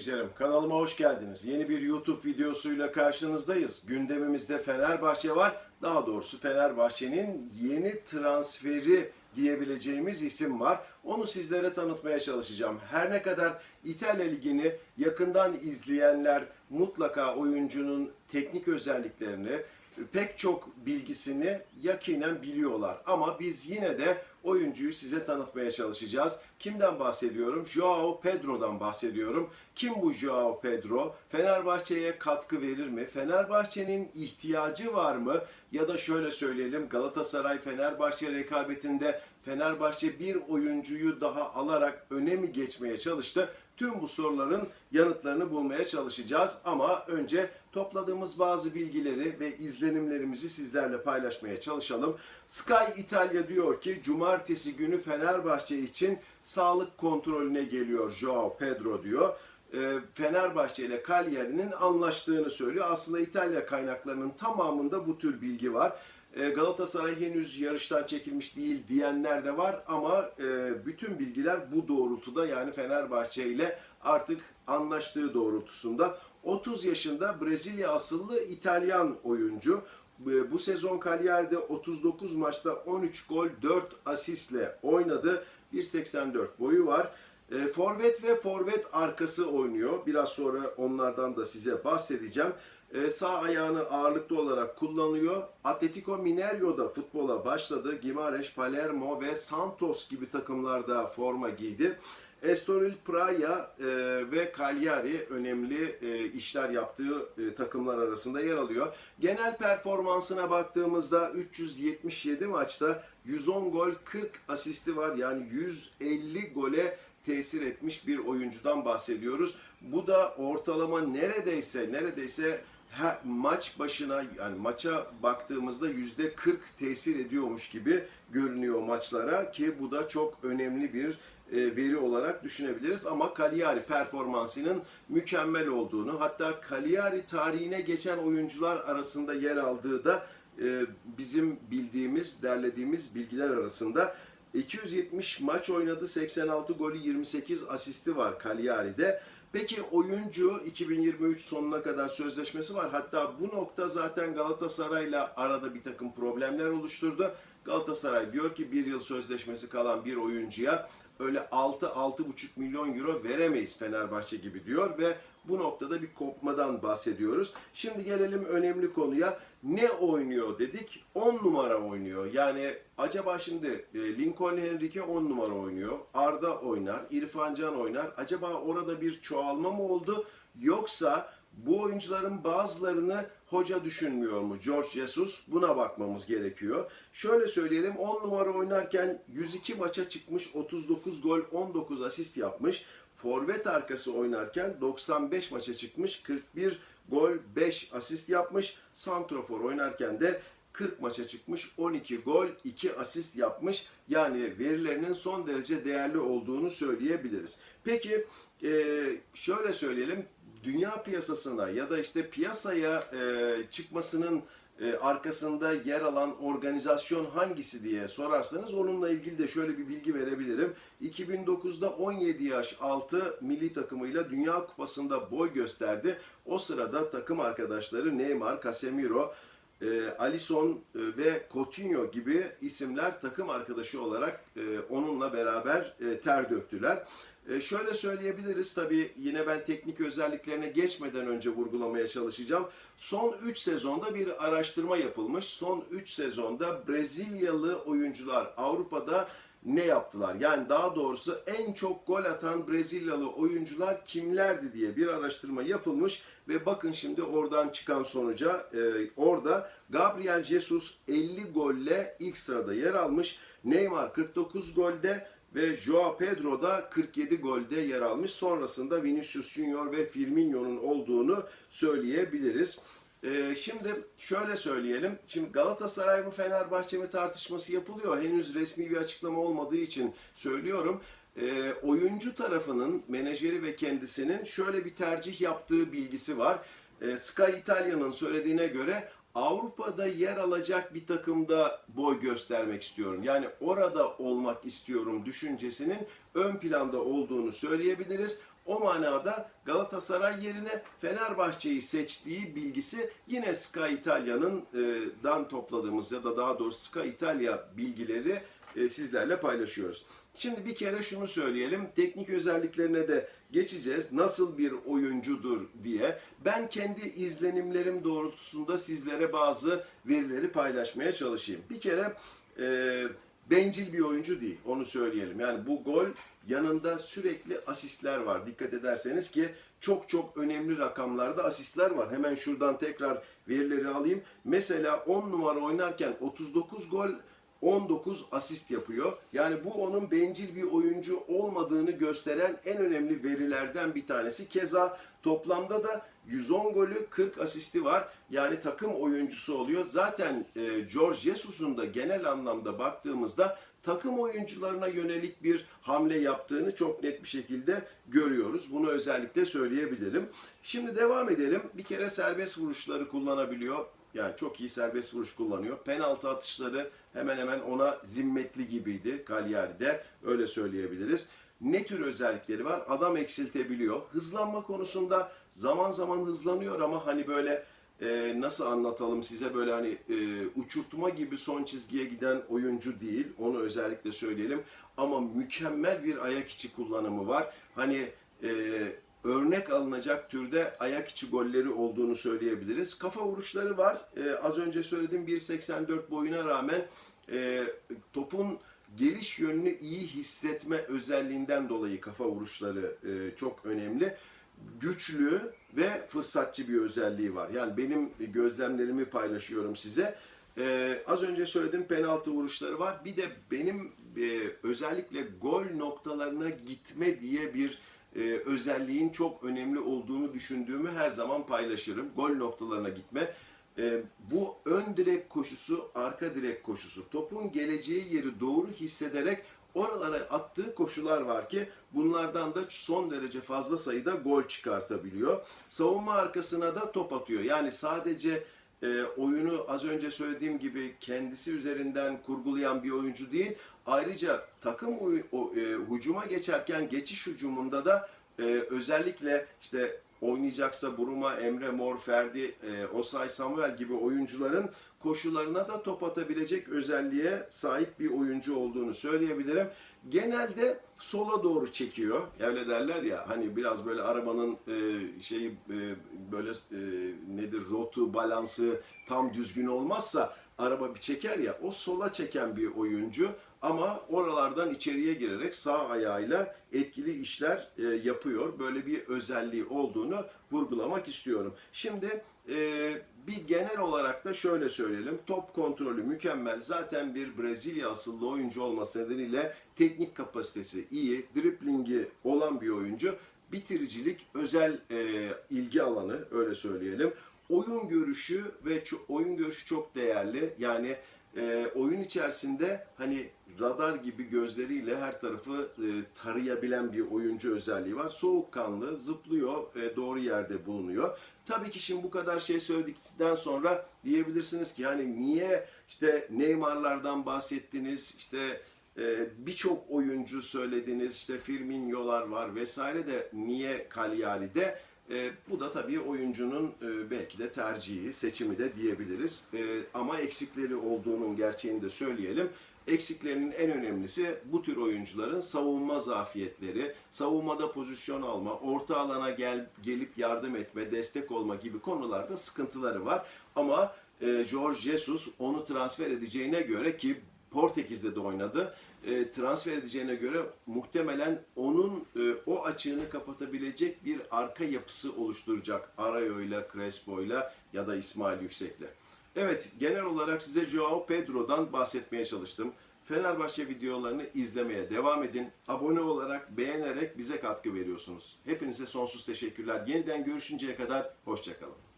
izleyicilerim, kanalıma hoş geldiniz. Yeni bir YouTube videosuyla karşınızdayız. Gündemimizde Fenerbahçe var. Daha doğrusu Fenerbahçe'nin yeni transferi diyebileceğimiz isim var. Onu sizlere tanıtmaya çalışacağım. Her ne kadar İtalya Ligi'ni yakından izleyenler mutlaka oyuncunun teknik özelliklerini, pek çok bilgisini yakinen biliyorlar. Ama biz yine de oyuncuyu size tanıtmaya çalışacağız. Kimden bahsediyorum? Joao Pedro'dan bahsediyorum. Kim bu Joao Pedro? Fenerbahçe'ye katkı verir mi? Fenerbahçe'nin ihtiyacı var mı? Ya da şöyle söyleyelim Galatasaray Fenerbahçe rekabetinde Fenerbahçe bir oyuncuyu daha alarak öne mi geçmeye çalıştı? Tüm bu soruların yanıtlarını bulmaya çalışacağız ama önce topladığımız bazı bilgileri ve izlenimlerimizi sizlerle paylaşmaya çalışalım. Sky İtalya diyor ki cumartesi günü Fenerbahçe için sağlık kontrolüne geliyor Joao Pedro diyor. Ee, Fenerbahçe ile Cagliari'nin anlaştığını söylüyor. Aslında İtalya kaynaklarının tamamında bu tür bilgi var. Ee, Galatasaray henüz yarıştan çekilmiş değil diyenler de var ama e, bütün bilgiler bu doğrultuda yani Fenerbahçe ile artık anlaştığı doğrultusunda. 30 yaşında Brezilya asıllı İtalyan oyuncu. Bu sezon Cagliari'de 39 maçta 13 gol 4 asistle oynadı. 1.84 boyu var. E, forvet ve forvet arkası oynuyor. Biraz sonra onlardan da size bahsedeceğim. E, sağ ayağını ağırlıklı olarak kullanıyor. Atletico Mineiro'da futbola başladı. Gimareş, Palermo ve Santos gibi takımlarda forma giydi. Estoril Praia e, ve Cagliari önemli e, işler yaptığı takımlar arasında yer alıyor. Genel performansına baktığımızda 377 maçta 110 gol 40 asisti var. Yani 150 gole tesir etmiş bir oyuncudan bahsediyoruz. Bu da ortalama neredeyse neredeyse her maç başına yani maça baktığımızda yüzde 40 tesir ediyormuş gibi görünüyor maçlara ki bu da çok önemli bir e, veri olarak düşünebiliriz ama Cagliari performansının mükemmel olduğunu hatta Cagliari tarihine geçen oyuncular arasında yer aldığı da e, bizim bildiğimiz, derlediğimiz bilgiler arasında 270 maç oynadı, 86 golü, 28 asisti var Cagliari'de. Peki oyuncu 2023 sonuna kadar sözleşmesi var. Hatta bu nokta zaten Galatasaray'la arada bir takım problemler oluşturdu. Galatasaray diyor ki bir yıl sözleşmesi kalan bir oyuncuya öyle 6-6,5 milyon euro veremeyiz Fenerbahçe gibi diyor ve bu noktada bir kopmadan bahsediyoruz. Şimdi gelelim önemli konuya. Ne oynuyor dedik? 10 numara oynuyor. Yani acaba şimdi e, Lincoln Henrique 10 numara oynuyor. Arda oynar, İrfan Can oynar. Acaba orada bir çoğalma mı oldu? Yoksa bu oyuncuların bazılarını hoca düşünmüyor mu? George Jesus buna bakmamız gerekiyor. Şöyle söyleyelim 10 numara oynarken 102 maça çıkmış 39 gol 19 asist yapmış. Forvet arkası oynarken 95 maça çıkmış 41 gol 5 asist yapmış. Santrofor oynarken de 40 maça çıkmış 12 gol 2 asist yapmış. Yani verilerinin son derece değerli olduğunu söyleyebiliriz. Peki şöyle söyleyelim dünya piyasasına ya da işte piyasaya e, çıkmasının e, arkasında yer alan organizasyon hangisi diye sorarsanız onunla ilgili de şöyle bir bilgi verebilirim. 2009'da 17 yaş altı milli takımıyla Dünya Kupası'nda boy gösterdi. O sırada takım arkadaşları Neymar, Casemiro, e, Alisson e, ve Coutinho gibi isimler takım arkadaşı olarak e, onunla beraber e, ter döktüler. E, şöyle söyleyebiliriz tabii yine ben teknik özelliklerine geçmeden önce vurgulamaya çalışacağım. Son 3 sezonda bir araştırma yapılmış. Son 3 sezonda Brezilyalı oyuncular Avrupa'da ne yaptılar? Yani daha doğrusu en çok gol atan Brezilyalı oyuncular kimlerdi diye bir araştırma yapılmış ve bakın şimdi oradan çıkan sonuca e, orada Gabriel Jesus 50 golle ilk sırada yer almış. Neymar 49 golde ve Joao Pedro da 47 golde yer almış. Sonrasında Vinicius Junior ve Firmino'nun olduğunu söyleyebiliriz. Ee, şimdi şöyle söyleyelim. Şimdi Galatasaray mı Fenerbahçe mi tartışması yapılıyor. Henüz resmi bir açıklama olmadığı için söylüyorum. Ee, oyuncu tarafının, menajeri ve kendisinin şöyle bir tercih yaptığı bilgisi var. Ee, Sky Italia'nın söylediğine göre Avrupa'da yer alacak bir takımda boy göstermek istiyorum. Yani orada olmak istiyorum düşüncesinin ön planda olduğunu söyleyebiliriz. O manada Galatasaray yerine Fenerbahçe'yi seçtiği bilgisi yine Sky İtalya'nın e, dan topladığımız ya da daha doğrusu Sky İtalya bilgileri e, sizlerle paylaşıyoruz. Şimdi bir kere şunu söyleyelim. Teknik özelliklerine de geçeceğiz. Nasıl bir oyuncudur diye. Ben kendi izlenimlerim doğrultusunda sizlere bazı verileri paylaşmaya çalışayım. Bir kere e, bencil bir oyuncu değil. Onu söyleyelim. Yani bu gol yanında sürekli asistler var. Dikkat ederseniz ki çok çok önemli rakamlarda asistler var. Hemen şuradan tekrar verileri alayım. Mesela 10 numara oynarken 39 gol 19 asist yapıyor. Yani bu onun bencil bir oyuncu olmadığını gösteren en önemli verilerden bir tanesi. Keza toplamda da 110 golü 40 asisti var. Yani takım oyuncusu oluyor. Zaten e, George Jesus'un da genel anlamda baktığımızda takım oyuncularına yönelik bir hamle yaptığını çok net bir şekilde görüyoruz. Bunu özellikle söyleyebilirim. Şimdi devam edelim. Bir kere serbest vuruşları kullanabiliyor. Yani çok iyi serbest vuruş kullanıyor. Penaltı atışları hemen hemen ona zimmetli gibiydi Cagliari'de. Öyle söyleyebiliriz. Ne tür özellikleri var? Adam eksiltebiliyor. Hızlanma konusunda zaman zaman hızlanıyor ama hani böyle e, nasıl anlatalım size böyle hani e, uçurtma gibi son çizgiye giden oyuncu değil. Onu özellikle söyleyelim. Ama mükemmel bir ayak içi kullanımı var. Hani e, örnek alınacak türde ayak içi golleri olduğunu söyleyebiliriz. Kafa vuruşları var. Ee, az önce söylediğim 1.84 boyuna rağmen e, topun geliş yönünü iyi hissetme özelliğinden dolayı kafa vuruşları e, çok önemli. Güçlü ve fırsatçı bir özelliği var. Yani benim gözlemlerimi paylaşıyorum size. Ee, az önce söyledim penaltı vuruşları var. Bir de benim e, özellikle gol noktalarına gitme diye bir e, özelliğin çok önemli olduğunu düşündüğümü her zaman paylaşırım. Gol noktalarına gitme. E, bu ön direk koşusu, arka direk koşusu. Topun geleceği yeri doğru hissederek oralara attığı koşular var ki bunlardan da son derece fazla sayıda gol çıkartabiliyor. Savunma arkasına da top atıyor. Yani sadece e, oyunu az önce söylediğim gibi kendisi üzerinden kurgulayan bir oyuncu değil. Ayrıca takım o, e, hücuma geçerken geçiş hücumunda da e, özellikle işte oynayacaksa Buruma, Emre Mor, Ferdi, e, Osay Samuel gibi oyuncuların koşularına da top atabilecek özelliğe sahip bir oyuncu olduğunu söyleyebilirim. Genelde sola doğru çekiyor. Öyle derler ya hani biraz böyle arabanın e, şeyi e, böyle e, nedir rotu, balansı tam düzgün olmazsa araba bir çeker ya o sola çeken bir oyuncu ama oralardan içeriye girerek sağ ayağıyla etkili işler e, yapıyor. Böyle bir özelliği olduğunu vurgulamak istiyorum. Şimdi e, bir genel olarak da şöyle söyleyelim. Top kontrolü mükemmel. Zaten bir Brezilya asıllı oyuncu olması nedeniyle teknik kapasitesi iyi, driplingi olan bir oyuncu. Bitiricilik özel e, ilgi alanı öyle söyleyelim. Oyun görüşü ve oyun görüşü çok değerli. Yani e, oyun içerisinde hani radar gibi gözleriyle her tarafı e, tarayabilen bir oyuncu özelliği var. Soğukkanlı, zıplıyor, e, doğru yerde bulunuyor. Tabii ki şimdi bu kadar şey söyledikten sonra diyebilirsiniz ki hani niye işte Neymar'lardan bahsettiniz, işte e, birçok oyuncu söylediniz, işte Firmino'lar var vesaire de niye Cagliari'de? E, bu da tabii oyuncunun e, belki de tercihi, seçimi de diyebiliriz. E, ama eksikleri olduğunun gerçeğini de söyleyelim. Eksiklerinin en önemlisi bu tür oyuncuların savunma zafiyetleri, savunmada pozisyon alma, orta alana gel, gelip yardım etme, destek olma gibi konularda sıkıntıları var. Ama e, George Jesus onu transfer edeceğine göre ki Portekiz'de de oynadı. E, transfer edeceğine göre muhtemelen onun e, o açığını kapatabilecek bir arka yapısı oluşturacak Arayo'yla, Crespo'yla ya da İsmail Yüksek'le. Evet, genel olarak size Joao Pedro'dan bahsetmeye çalıştım. Fenerbahçe videolarını izlemeye devam edin. Abone olarak, beğenerek bize katkı veriyorsunuz. Hepinize sonsuz teşekkürler. Yeniden görüşünceye kadar hoşçakalın.